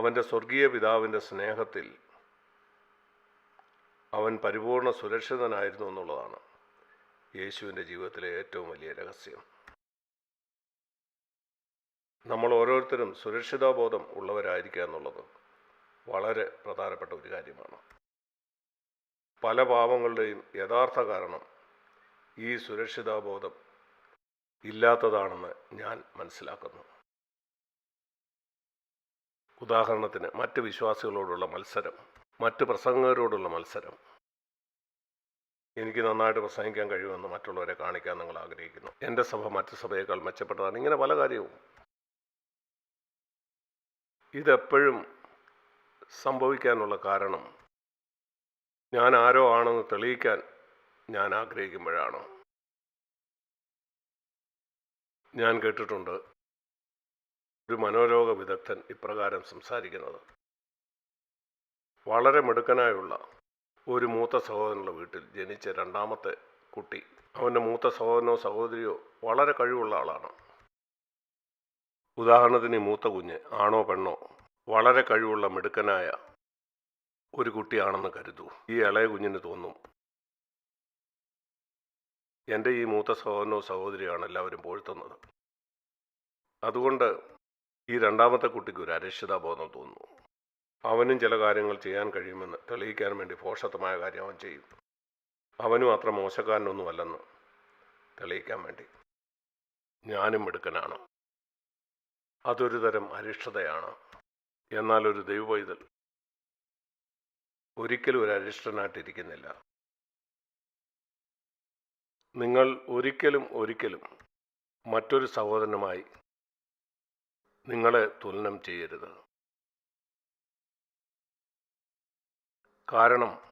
അവന്റെ സ്വർഗീയ പിതാവിന്റെ സ്നേഹത്തിൽ അവൻ പരിപൂർണ സുരക്ഷിതനായിരുന്നു എന്നുള്ളതാണ് യേശുവിന്റെ ജീവിതത്തിലെ ഏറ്റവും വലിയ രഹസ്യം. നമ്മൾ ഓരോരുത്തരും സുരക്ഷിതാബോധം ഉള്ളവരായിരിക്കുക എന്നുള്ളത് വളരെ പ്രധാനപ്പെട്ട ഒരു കാര്യമാണ്. പല പാവങ്ങളുടെയും യഥാർത്ഥ കാരണം ഈ സുരക്ഷിതാബോധം ഇല്ലാത്തതാണെന്ന് ഞാൻ മനസ്സിലാക്കുന്നു. ഉദാഹരണത്തിന് മറ്റ് വിശ്വാസികളോടുള്ള മത്സരം മറ്റ് പ്രസംഗകരോടുള്ള മത്സരം. എനിക്ക് നന്നായിട്ട് പ്രസംഗിക്കാൻ കഴിയുമെന്ന് മറ്റുള്ളവരെ കാണിക്കാൻ നിങ്ങൾ ആഗ്രഹിക്കുന്നു. എന്റെ സഭ മറ്റു സഭയേക്കാൾ മെച്ചപ്പെട്ടതാണ്. ഇങ്ങനെ പല കാര്യവും. ഇതെപ്പോഴും സംഭവിക്കാനുള്ള കാരണം ഞാൻ ആരോ ആണെന്ന് തെളിയിക്കാൻ ഞാൻ ആഗ്രഹിക്കുമ്പോഴാണ്. ഞാൻ കേട്ടിട്ടുണ്ട് ഒരു മനോരോഗ വിദഗ്ധൻ ഇപ്രകാരം സംസാരിക്കുന്നത്. വളരെ മിടുക്കനായുള്ള ഒരു മൂത്ത സഹോദരനുള്ള വീട്ടിൽ ജനിച്ച രണ്ടാമത്തെ കുട്ടി അവന്റെ മൂത്ത സഹോദരനോ സഹോദരിയോ വളരെ കഴിവുള്ള ആളാണ്. ഉദാഹരണത്തിന് മൂത്ത കുഞ്ഞ് ആണോ പെണ്ണോ വളരെ കഴിവുള്ള മിടുക്കനായ ഒരു കുട്ടിയാണെന്ന് കരുതൂ. ഈ ഇളയ കുഞ്ഞിന് തോന്നും എന്റെ ഈ മൂത്ത സഹോദരനോ സഹോദരിയാണ് എല്ലാവരും പോഴ്ത്തുന്നത്. അതുകൊണ്ട് ഈ രണ്ടാമത്തെ കുട്ടിക്ക് ഒരു അരക്ഷിതാബോധം തോന്നുന്നു. അവനും ചില കാര്യങ്ങൾ ചെയ്യാൻ കഴിയുമെന്ന് തെളിയിക്കാൻ വേണ്ടി പോഷത്വമായ കാര്യം അവൻ ചെയ്യും. അവനും അത്ര മോശക്കാരനൊന്നുമല്ലെന്ന് തെളിയിക്കാൻ വേണ്ടി. ഞാനും മിടുക്കനാണ്. അതൊരു തരം അരിഷ്ടതയാണ്. എന്നാൽ ഒരു ദൈവവൈതൽ ഒരിക്കലും ഒരു അരിഷ്ടനായിട്ടിരിക്കുന്നില്ല. നിങ്ങൾ ഒരിക്കലും ഒരിക്കലും മറ്റൊരു സഹോദരനുമായി നിങ്ങളെ തുലനം ചെയ്യരുത്. കാരണം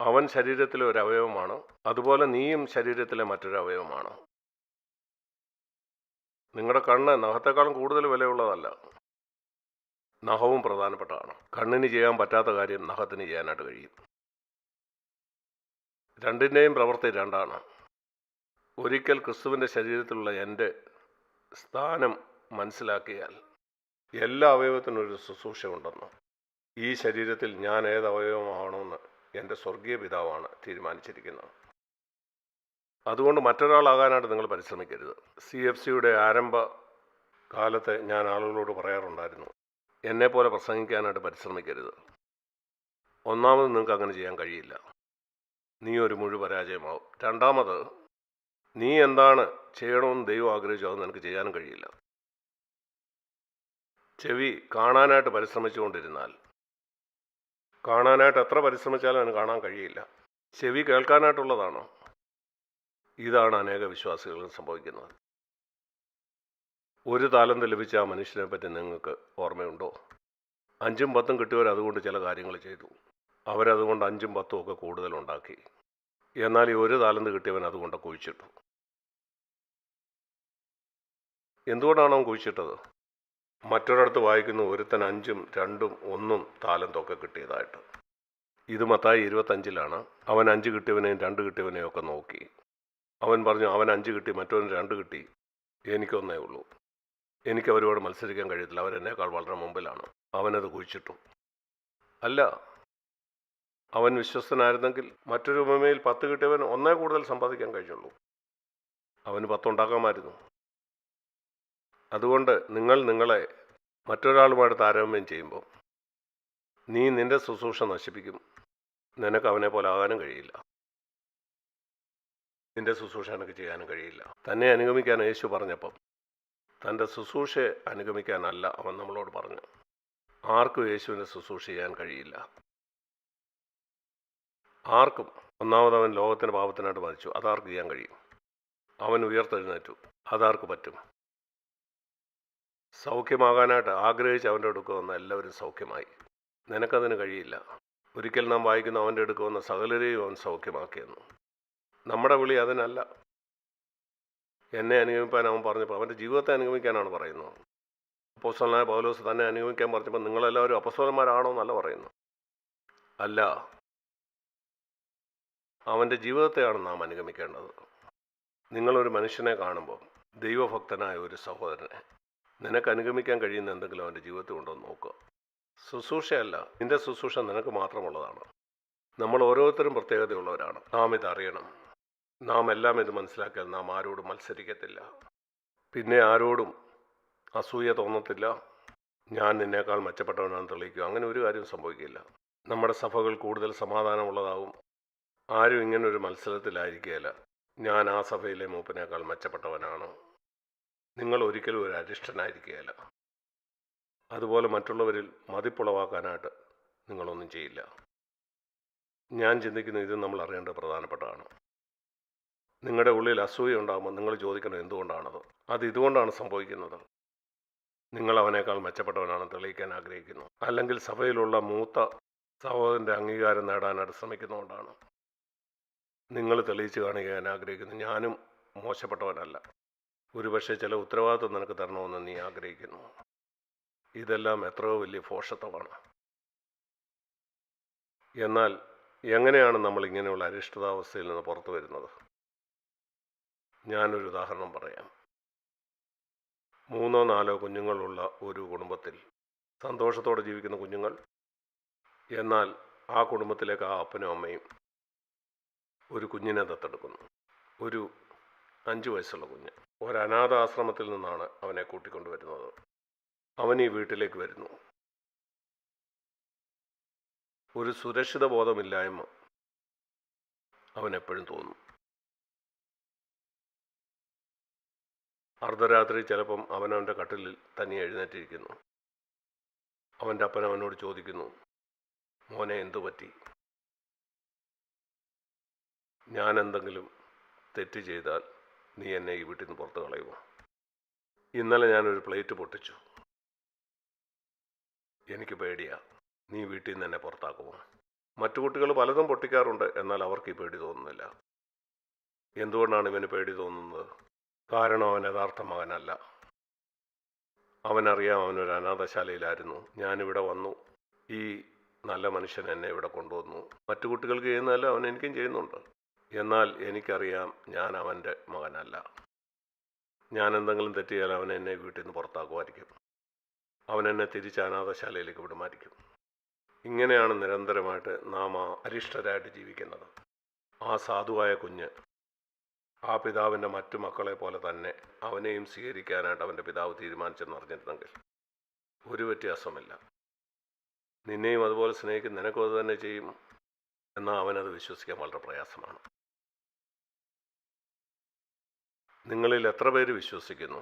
അവൻ ശരീരത്തിലെ ഒരു അവയവമാണ് അതുപോലെ നീയും ശരീരത്തിലെ മറ്റൊരു അവയവമാണ്. നിങ്ങളുടെ കണ്ണ് നഖത്തെക്കാളും കൂടുതൽ വിലയുള്ളതല്ല. നഖവും പ്രധാനപ്പെട്ടതാണ്. കണ്ണിന് ചെയ്യാൻ പറ്റാത്ത കാര്യം നഖത്തിന് ചെയ്യാനായിട്ട് കഴിയും. രണ്ടിന്റെയും പ്രവൃത്തി രണ്ടാണ്. ഒരിക്കൽ ക്രിസ്തുവിന്റെ ശരീരത്തിലുള്ള എന്റെ സ്ഥാനം മനസ്സിലാക്കിയാൽ എല്ലാ അവയവത്തിനും ഒരു ശുശ്രൂഷ ഉണ്ടെന്ന്. ഈ ശരീരത്തിൽ ഞാൻ ഏത് അവയവമാവണമെന്ന് എന്റെ സ്വർഗീയ പിതാവാണ് തീരുമാനിച്ചിരിക്കുന്നത്. അതുകൊണ്ട് മറ്റൊരാളാകാനായിട്ട് നിങ്ങൾ പരിശ്രമിക്കരുത്. സി എഫ് സിയുടെ ആരംഭ കാലത്ത് ഞാൻ ആളുകളോട് പറയാറുണ്ടായിരുന്നു. എന്നെപ്പോലെ പ്രസംഗിക്കാനായിട്ട് പരിശ്രമിക്കരുത്. ഒന്നാമത് നിങ്ങൾക്ക് അങ്ങനെ ചെയ്യാൻ കഴിയില്ല. നീ ഒരു മുഴു പരാജയമാവും. രണ്ടാമത് നീ എന്താണ് ചെയ്യണമെന്ന് ദൈവം ആഗ്രഹിച്ചോ അത് നിനക്ക് ചെയ്യാനും കഴിയില്ല. ചെവി കാണാനായിട്ട് പരിശ്രമിച്ചുകൊണ്ടിരുന്നാൽ കാണാനായിട്ട് എത്ര പരിശ്രമിച്ചാലും അതിന് കാണാൻ കഴിയില്ല. ചെവി കേൾക്കാനായിട്ടുള്ളതാണോ? ഇതാണ് അനേക വിശ്വാസികൾക്കും സംഭവിക്കുന്നത്. ഒരു താലന്ത് ലഭിച്ച ആ മനുഷ്യനെ പറ്റി നിങ്ങൾക്ക് ഓർമ്മയുണ്ടോ? അഞ്ചും പത്തും കിട്ടിയവർ അതുകൊണ്ട് ചില കാര്യങ്ങൾ ചെയ്തു. അവരതുകൊണ്ട് അഞ്ചും പത്തും ഒക്കെ കൂടുതലുണ്ടാക്കി. എന്നാൽ ഈ ഒരു താലന്ത് കിട്ടിയവൻ അതുകൊണ്ട് കുഴിച്ചിട്ടു. എന്തുകൊണ്ടാണ് കുഴിച്ചിട്ടത്? മറ്റൊരിടത്ത് വായിക്കുന്നു ഒരുത്തൻ അഞ്ചും രണ്ടും ഒന്നും താലന്തൊക്കെ കിട്ടിയതായിട്ട്. ഇത് മത്തായി ഇരുപത്തഞ്ചിലാണ്. അവൻ അഞ്ച് കിട്ടിയവനെയും രണ്ട് കിട്ടിയവനെയും ഒക്കെ നോക്കി. അവൻ പറഞ്ഞു അവൻ അഞ്ച് കിട്ടി മറ്റവൻ രണ്ട് കിട്ടി. എനിക്കൊന്നേ ഉള്ളൂ. എനിക്ക് അവരോട് മത്സരിക്കാൻ കഴിയത്തില്ല. അവരെന്നേക്കാൾ വളരെ മുമ്പിലാണ്. അവനത് കുഴിച്ചിട്ടു. അല്ല അവൻ വിശ്വസ്തനായിരുന്നെങ്കിൽ മറ്റൊരു ഉപമയിൽ പത്ത് കിട്ടിയവൻ ഒന്നേ കൂടുതൽ സമ്പാദിക്കാൻ കഴിഞ്ഞുള്ളൂ അവന് പത്തുണ്ടാക്കാമായിരുന്നു അതുകൊണ്ട് നിങ്ങൾ നിങ്ങളെ മറ്റൊരാളുമായിട്ട് താരതമ്യം ചെയ്യുമ്പോൾ നീ നിന്റെ ശുശ്രൂഷ നശിപ്പിക്കും. നിനക്ക് അവനെ പോലെ ആകാനും കഴിയില്ല. നിന്റെ ശുശ്രൂഷ എനിക്ക് ചെയ്യാനും കഴിയില്ല. തന്നെ അനുഗമിക്കാൻ യേശു പറഞ്ഞപ്പം തന്റെ ശുശ്രൂഷയെ അനുഗമിക്കാനല്ല അവൻ നമ്മളോട് പറഞ്ഞു. ആർക്കും യേശുവിന്റെ ശുശ്രൂഷ ചെയ്യാൻ കഴിയില്ല. ആർക്കും ഒന്നാമതവൻ ലോകത്തിന്റെ പാപത്തിനായിട്ട് മരിച്ചു അതാർക്ക് ചെയ്യാൻ കഴിയും? അവൻ ഉയർത്തെഴുന്നേറ്റു. അതാർക്ക് പറ്റും? സൗഖ്യമാകാനായിട്ട് ആഗ്രഹിച്ച് അവന്റെ അടുക്ക് വന്ന എല്ലാവരും സൗഖ്യമായി. നിനക്കതിന് കഴിയില്ല. ഒരിക്കൽ നാം വായിക്കുന്ന അവന്റെ അടുക്ക് വന്ന സകലരെയും അവൻ സൗഖ്യമാക്കിയെന്നു. നമ്മുടെ വിളി അതിനല്ല. എന്നെ അനുഗമിക്കാൻ അവൻ പറഞ്ഞപ്പോൾ അവന്റെ ജീവിതത്തെ അനുഗമിക്കാനാണ് പറയുന്നത് അപ്പോസ്തലനായ പൗലോസ് തന്നെ അനുഗമിക്കാൻ പറഞ്ഞപ്പോൾ നിങ്ങളെല്ലാവരും അപസ്വലന്മാരാണോ എന്നല്ല പറയുന്നു. അല്ല. അവന്റെ ജീവിതത്തെയാണ് നാം അനുഗമിക്കേണ്ടത്. നിങ്ങളൊരു മനുഷ്യനെ കാണുമ്പോൾ ദൈവഭക്തനായ ഒരു സഹോദരനെ നിനക്ക് അനുഗമിക്കാൻ കഴിയുന്ന എന്തെങ്കിലും അവന്റെ ജീവിതത്തിൽ ഉണ്ടോ എന്ന് നോക്കുക. ശുശ്രൂഷയല്ല നിന്റെ ശുശ്രൂഷ നിനക്ക് മാത്രമുള്ളതാണ്. നമ്മൾ ഓരോരുത്തരും പ്രത്യേകതയുള്ളവരാണ്. നാം ഇത് അറിയണം. നാം എല്ലാം ഇത് മനസ്സിലാക്കിയാൽ നാം ആരോടും മത്സരിക്കത്തില്ല. പിന്നെ ആരോടും അസൂയ തോന്നത്തില്ല. ഞാൻ നിന്നേക്കാൾ മെച്ചപ്പെട്ടവനാണെന്ന് തെളിയിക്കുക. അങ്ങനെ ഒരു കാര്യവും സംഭവിക്കില്ല. നമ്മുടെ സഭകൾ കൂടുതൽ സമാധാനമുള്ളതാവും. ആരും ഇങ്ങനൊരു മത്സരത്തിലായിരിക്കുകയില്ല. ഞാൻ ആ സഭയിലെ മൂപ്പനേക്കാൾ മെച്ചപ്പെട്ടവനാണ്. നിങ്ങൾ ഒരിക്കലും ഒരു അരിഷ്ടനായിരിക്കുകയില്ല. അതുപോലെ മറ്റുള്ളവരിൽ മതിപ്പുളവാക്കാനായിട്ട് നിങ്ങളൊന്നും ചെയ്യില്ല. ഞാൻ ചിന്തിക്കുന്ന ഇത് നമ്മൾ അറിയേണ്ടത് പ്രധാനപ്പെട്ടതാണ്. നിങ്ങളുടെ ഉള്ളിൽ അസൂയ ഉണ്ടാകുമ്പോൾ നിങ്ങൾ ചോദിക്കണം എന്തുകൊണ്ടാണത്? അത് ഇതുകൊണ്ടാണ് സംഭവിക്കുന്നത്. നിങ്ങൾ അവനേക്കാൾ മെച്ചപ്പെട്ടവനാണ് തെളിയിക്കാൻ ആഗ്രഹിക്കുന്നു. അല്ലെങ്കിൽ സഭയിലുള്ള മൂത്ത സഹോദരന്റെ അംഗീകാരം നേടാനായിട്ട് ശ്രമിക്കുന്നതുകൊണ്ടാണ്. നിങ്ങൾ തെളിയിച്ച് കാണിക്കാൻ ആഗ്രഹിക്കുന്നു. ഞാനും മോശപ്പെട്ടവനല്ല. ഒരുപക്ഷെ ചില ഉത്തരവാദിത്വം നിനക്ക് തരണമെന്ന് നീ ആഗ്രഹിക്കുന്നു. ഇതെല്ലാം എത്രയോ വലിയ ഫോഷത്വമാണ് എന്നാൽ എങ്ങനെയാണ് നമ്മൾ ഇങ്ങനെയുള്ള അരിഷ്ടതാവസ്ഥയിൽ നിന്ന് പുറത്തു വരുന്നത്? ഞാനൊരു ഉദാഹരണം പറയാം. മൂന്നോ നാലോ കുഞ്ഞുങ്ങളുള്ള ഒരു കുടുംബത്തിൽ സന്തോഷത്തോടെ ജീവിക്കുന്ന കുഞ്ഞുങ്ങൾ എന്നാൽ ആ കുടുംബത്തിലേക്ക് ആ അപ്പനും അമ്മയും ഒരു കുഞ്ഞിനെ ദത്തെടുക്കുന്നു. ഒരു അഞ്ച് വയസ്സുള്ള കുഞ്ഞ്. ഒരു അനാഥാശ്രമത്തിൽ നിന്നാണ് അവനെ കൂട്ടിക്കൊണ്ടുവരുന്നത്. അവൻ ഈ വീട്ടിലേക്ക് വരുന്നു. ഒരു സുരക്ഷിത ബോധമില്ലായ്മ അവൻ എപ്പോഴും തോന്നും. അർദ്ധരാത്രി ചിലപ്പം അവൻ അവന്റെ കട്ടിലിൽ തന്നെ എഴുന്നേറ്റിരിക്കുന്നു. അവന്റെ അപ്പൻ അവനോട് ചോദിക്കുന്നു മോനെ എന്തു പറ്റി? ഞാൻ എന്തെങ്കിലും തെറ്റ് ചെയ്താൽ നീ എന്നെ ഈ വീട്ടിൽ നിന്ന് പുറത്ത് കളയുമോ ഇന്നലെ ഞാനൊരു പ്ലേറ്റ് പൊട്ടിച്ചു. എനിക്ക് പേടിയാ. നീ വീട്ടിൽ നിന്ന് എന്നെ പുറത്താക്കുമോ മറ്റു കുട്ടികൾ പലതും പൊട്ടിക്കാറുണ്ട്. എന്നാൽ അവർക്ക് ഈ പേടി തോന്നുന്നില്ല. എന്തുകൊണ്ടാണ് ഇവന് പേടി തോന്നുന്നത്? കാരണം അവൻ യഥാർത്ഥ മകനല്ല. അവനറിയാം അവനൊരു അനാഥശാലയിലായിരുന്നു. ഞാനിവിടെ വന്നു. ഈ നല്ല മനുഷ്യൻ എന്നെ ഇവിടെ കൊണ്ടുവന്നു. മറ്റു കുട്ടികൾക്ക് ചെയ്യുന്നതല്ല അവൻ എനിക്കും ചെയ്യുന്നുണ്ട്. എന്നാൽ എനിക്കറിയാം ഞാൻ അവന്റെ മകനല്ല. ഞാൻ എന്തെങ്കിലും തെറ്റിയാൽ അവൻ എന്നെ വീട്ടിൽ നിന്ന് പുറത്താക്കുമായിരിക്കും. അവൻ എന്നെ തിരിച്ച് അനാഥശാലയിലേക്ക് വിടുമായിരിക്കും. ഇങ്ങനെയാണ് നിരന്തരമായിട്ട് നാം ആ അരിഷ്ടരായിട്ട് ജീവിക്കുന്നത്. ആ സാധുവായ കുഞ്ഞ് ആ പിതാവിന്റെ മറ്റു മക്കളെ പോലെ തന്നെ അവനെയും സ്വീകരിക്കാനായിട്ട് അവന്റെ പിതാവ് തീരുമാനിച്ചെന്ന് അറിഞ്ഞിരുന്നെങ്കിൽ ഒരു വ്യത്യാസമില്ല നിന്നെയും അതുപോലെ സ്നേഹിക്കും നിനക്കും അത് തന്നെ ചെയ്യും. എന്നാൽ അവനത് വിശ്വസിക്കാൻ വളരെ പ്രയാസമാണ്. നിങ്ങളിൽ എത്ര പേര് വിശ്വസിക്കുന്നു?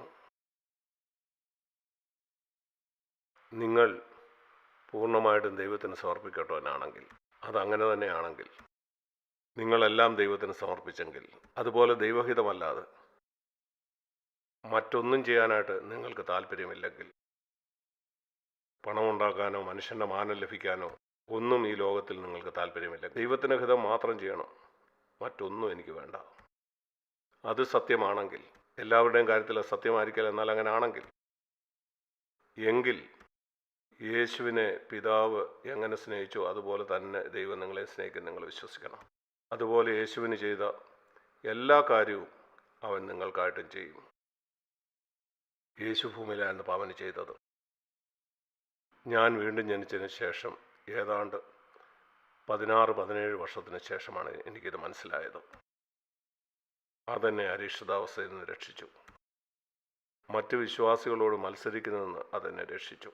നിങ്ങൾ പൂർണമായിട്ടും ദൈവത്തിന് സമർപ്പിക്കട്ടവനാണെങ്കിൽ അതങ്ങനെ തന്നെയാണെങ്കിൽ നിങ്ങളെല്ലാം ദൈവത്തിന് സമർപ്പിച്ചെങ്കിൽ അതുപോലെ ദൈവഹിതമല്ലാതെ മറ്റൊന്നും ചെയ്യാനായിട്ട് നിങ്ങൾക്ക് താല്പര്യമില്ലെങ്കിൽ പണമുണ്ടാക്കാനോ മനുഷ്യന്റെ മാനം ലഭിക്കാനോ ഒന്നും ഈ ലോകത്തിൽ നിങ്ങൾക്ക് താല്പര്യമില്ല. ദൈവത്തിന് ഹിതം മാത്രം ചെയ്യണം. മറ്റൊന്നും എനിക്ക് വേണ്ട. അത് സത്യമാണെങ്കിൽ എല്ലാവരുടെയും കാര്യത്തിൽ സത്യമായിരിക്കില്ല എന്നാൽ അങ്ങനെ ആണെങ്കിൽ എങ്കിൽ യേശുവിനെ പിതാവ് എങ്ങനെ സ്നേഹിച്ചോ അതുപോലെ തന്നെ ദൈവം നിങ്ങളെ സ്നേഹിക്കും നിങ്ങൾ വിശ്വസിക്കണം. അതുപോലെ യേശുവിന് ചെയ്ത എല്ലാ കാര്യവും അവൻ നിങ്ങൾക്കായിട്ടും ചെയ്യും. യേശു ഭൂമിയിലായിരുന്നു പാവന് ചെയ്തത്. ഞാൻ വീണ്ടും ജനിച്ചതിന് ശേഷം ഏതാണ്ട് പതിനാറ് പതിനേഴ് വർഷത്തിന് ശേഷമാണ് എനിക്കിത് മനസ്സിലായത്. അതെന്നെ അരിഷ്ടതാവസ്ഥയിൽ നിന്ന് രക്ഷിച്ചു. മറ്റ് വിശ്വാസികളോട് മത്സരിക്കുന്നതെന്ന് അതെന്നെ രക്ഷിച്ചു.